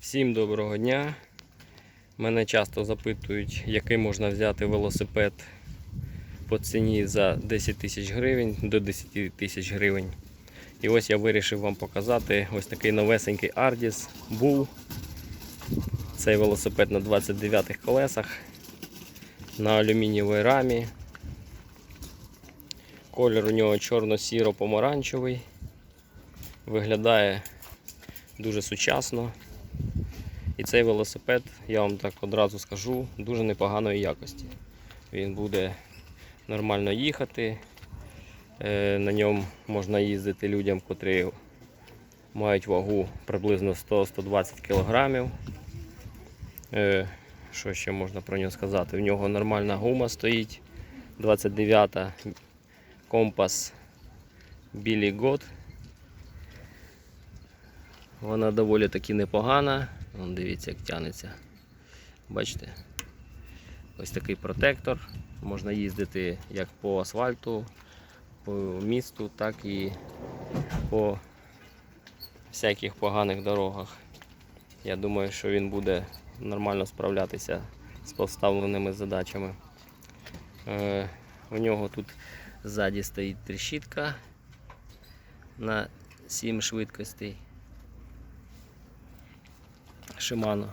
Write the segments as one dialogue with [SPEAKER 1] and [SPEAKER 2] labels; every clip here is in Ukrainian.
[SPEAKER 1] Всім доброго дня. Мене часто запитують, який можна взяти велосипед по ціні за 10 тисяч гривень до 10 тисяч гривень. І ось я вирішив вам показати ось такий новесенький Ardis Bull. Цей велосипед на 29 колесах на алюмінієвій рамі. Колір у нього чорно-сіро-помаранчевий. Виглядає дуже сучасно. І цей велосипед, я вам так одразу скажу, дуже непоганої якості. Він буде нормально їхати. Е, На ньому можна їздити людям, котрі мають вагу приблизно 100-120 кг. Е, Що ще можна про нього сказати? В нього нормальна гума стоїть 29 та компас Білі Год. Вона доволі таки непогана. Вон дивіться, як тянеться. Бачите? Ось такий протектор. Можна їздити як по асфальту, по місту, так і по всяких поганих дорогах. Я думаю, що він буде нормально справлятися з поставленими задачами. Е, у нього тут ззаді стоїть трещітка на 7 швидкостей. Shimano.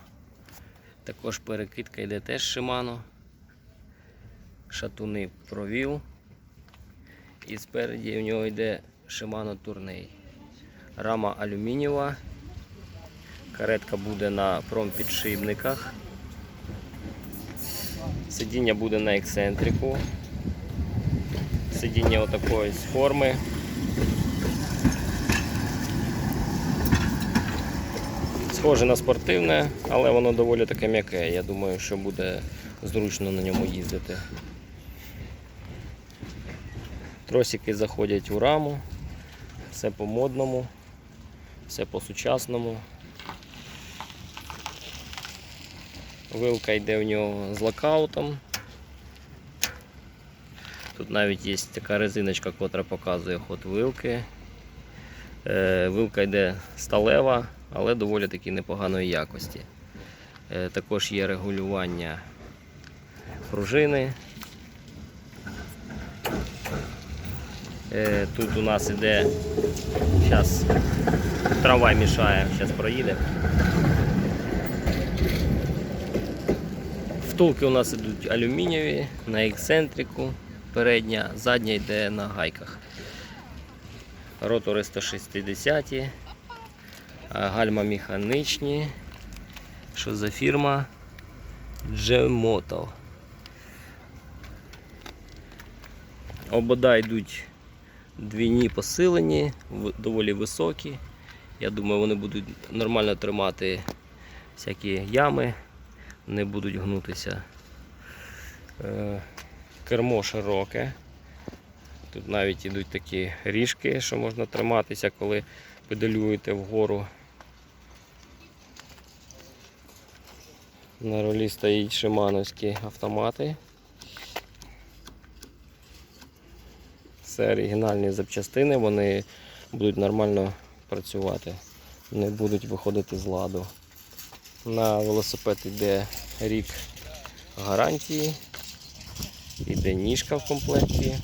[SPEAKER 1] Також перекидка йде теж Shimano. Шатуни провів. І спереді в нього йде Shimano Tourney. Рама алюмінієва. Каретка буде на промпідшипниках. Сидіння буде на ексцентрику. Сидіння отакої з форми. Схоже на спортивне, але воно доволі таке м'яке. Я думаю, що буде зручно на ньому їздити. Тросики заходять у раму, все по модному, все по сучасному. Вилка йде в нього з локаутом. Тут навіть є така резиночка, котра показує ход вилки. Е, Вилка йде сталева, але доволі таки непоганої якості. Е, Також є регулювання пружини. Е, Тут у нас іде, зараз трамвай мішає, зараз проїде. Втулки у нас йдуть алюмінієві на ексцентрику, передня, задня йде на гайках. Ротори 160, а гальма механичні. Що за фірма? Gemoto. Обода йдуть двійні посилені, доволі високі. Я думаю, вони будуть нормально тримати всякі ями, не будуть гнутися. Е, Кермо широке. Тут навіть ідуть такі ріжки, що можна триматися, коли педалюєте вгору. На рулі стоїть шимановські автомати. Це оригінальні запчастини, вони будуть нормально працювати, не будуть виходити з ладу. На велосипед йде рік гарантії, йде ніжка в комплекті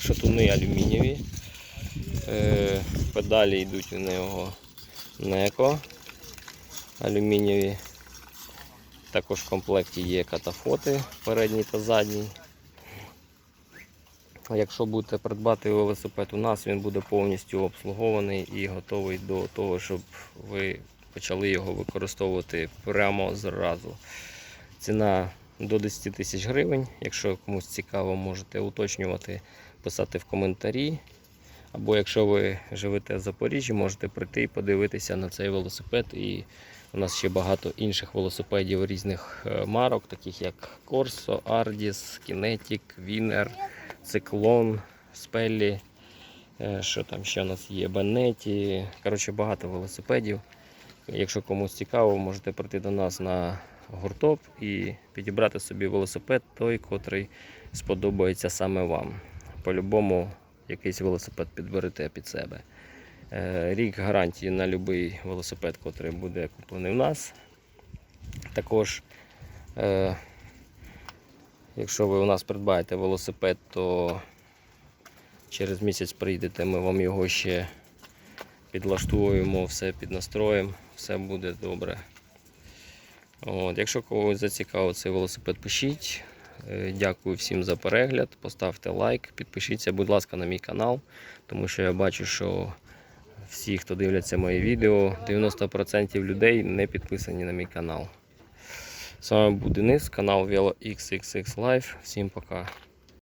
[SPEAKER 1] шатуни алюмінієві. Е, Педалі йдуть у нього неко алюмінієві. Також в комплекті є катафоти передній та задній. Якщо будете придбати велосипед у нас, він буде повністю обслугований і готовий до того, щоб ви почали його використовувати прямо зразу. Ціна до 10 тисяч гривень. Якщо комусь цікаво, можете уточнювати, писати в коментарі. Або якщо ви живете в Запоріжжі, можете прийти і подивитися на цей велосипед. І у нас ще багато інших велосипедів різних е, марок, таких як Corso, Ardis, Kinetic, Winner, Циклон, Спеллі. Що там ще у нас є? Бенеті. Коротше, багато велосипедів. Якщо комусь цікаво, можете прийти до нас на гуртоп і підібрати собі велосипед той, котрий сподобається саме вам. По-любому якийсь велосипед підберете під себе. Е, Рік гарантії на будь-який велосипед, який буде куплений в нас. Також, е, якщо ви у нас придбаєте велосипед, то через місяць прийдете, ми вам його ще підлаштуємо, все піднастроїмо, все буде добре. От, якщо когось зацікавив цей велосипед, пишіть. Е, Дякую всім за перегляд. Поставте лайк, підпишіться, будь ласка, на мій канал, тому що я бачу, що всі, хто дивляться мої відео, 90% людей не підписані на мій канал. З вами був Денис, канал VeloXXX Life. Всім пока.